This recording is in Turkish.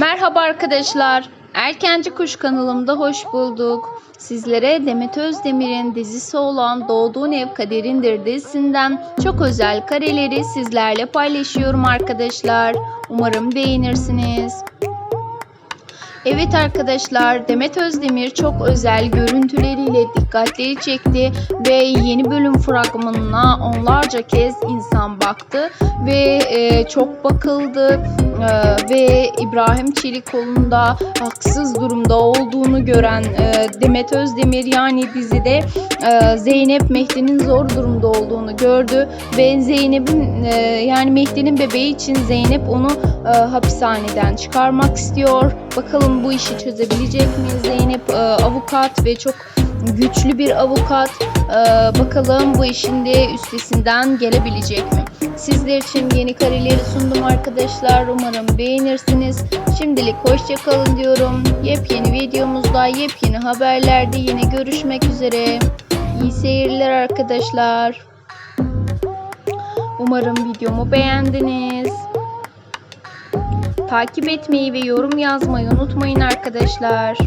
Merhaba arkadaşlar. Erkenci Kuş kanalımda hoş bulduk. Sizlere Demet Özdemir'in dizisi olan Doğduğun Ev Kaderindir dizisinden çok özel kareleri sizlerle paylaşıyorum arkadaşlar. Umarım beğenirsiniz. Evet arkadaşlar Demet Özdemir çok özel görüntüleriyle dikkatleri çekti ve yeni bölüm fragmanına onlarca kez insan baktı ve e, çok bakıldı e, ve İbrahim Çelikoğlu'nun da haksız durumda olduğunu gören e, Demet Özdemir yani dizide e, Zeynep Mehdi'nin zor durumda olduğunu gördü ve Zeynep'in e, yani Mehdi'nin bebeği için Zeynep onu e, hapishaneden çıkarmak istiyor. Bakalım bu işi çözebilecek mi? Zeynep e, avukat ve çok güçlü bir avukat. E, bakalım bu işin de üstesinden gelebilecek mi? Sizler için yeni kareleri sundum arkadaşlar. Umarım beğenirsiniz. Şimdilik hoşçakalın diyorum. Yepyeni videomuzda, yepyeni haberlerde yine görüşmek üzere. İyi seyirler arkadaşlar. Umarım videomu beğendiniz. Takip etmeyi ve yorum yazmayı unutmayın arkadaşlar.